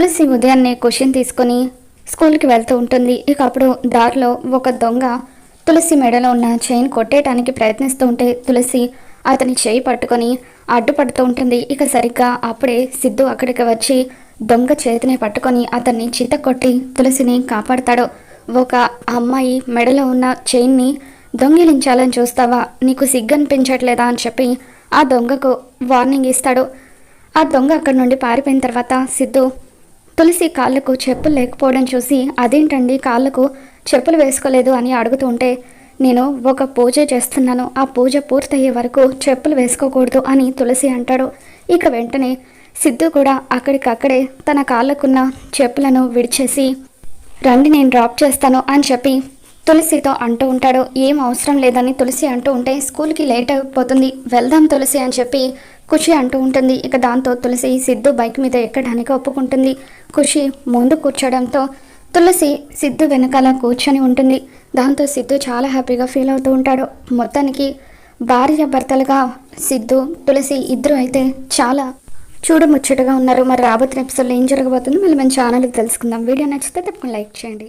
తులసి ఉదయాన్నే క్వశ్చన్ తీసుకొని స్కూల్కి వెళ్తూ ఉంటుంది. ఇక అప్పుడు దారిలో ఒక దొంగ తులసి మెడలో ఉన్న చైన్ కొట్టేయడానికి ప్రయత్నిస్తూ ఉంటే తులసి అతని చేయి పట్టుకొని అడ్డుపడుతూ ఉంటుంది. ఇక సరిగ్గా అప్పుడే సిద్ధు అక్కడికి వచ్చి దొంగ చేతిని పట్టుకొని అతన్ని చిత కొట్టి తులసిని కాపాడతాడు. ఒక అమ్మాయి మెడలో ఉన్న చైన్ని దొంగిలించాలని చూస్తావా? నీకు సిగ్గనిపించట్లేదా అని చెప్పి ఆ దొంగకు వార్నింగ్ ఇస్తాడు. ఆ దొంగ అక్కడి నుండి పారిపోయిన తర్వాత సిద్ధు తులసి కాళ్ళకు చెప్పులు లేకపోవడం చూసి అదేంటండి కాళ్ళకు చెప్పులు వేసుకోలేదు అని అడుగుతూ ఉంటే నేను ఒక పూజ చేస్తున్నాను. ఆ పూజ పూర్తయ్యే వరకు చెప్పులు వేసుకోకూడదు అని తులసి అంటాడు. ఇక వెంటనే సిద్ధు కూడా అక్కడికక్కడే తన కాళ్ళకున్న చెప్పులను విడిచేసి రండి నేను డ్రాప్ చేస్తాను అని చెప్పి తులసితో అంటూ ఉంటాడు. ఏం అవసరం లేదని తులసి అంటూ ఉంటే స్కూల్కి లేట్ అయిపోతుంది వెళ్దాం తులసి అని చెప్పి ఖుషి అంటూ ఉంటుంది. ఇక దాంతో తులసి సిద్ధు బైక్ మీద ఎక్కడానికి ఒప్పుకుంటుంది. ఖుషి ముందు కూర్చోడంతో తులసి సిద్ధు వెనకాల కూర్చొని ఉంటుంది. దాంతో సిద్ధు చాలా హ్యాపీగా ఫీల్ అవుతూ ఉంటాడు. మొత్తానికి భార్య భర్తలుగా సిద్ధు తులసి ఇద్దరు అయితే చాలా చూడముచ్చటగా ఉన్నారు. మరి రాబోతున్న ఎపిసోడ్లో ఏం జరగబోతుందో మళ్ళీ మన ఛానల్ తెలుసుకుందాం. వీడియో నచ్చితే తప్పకుండా లైక్ చేయండి.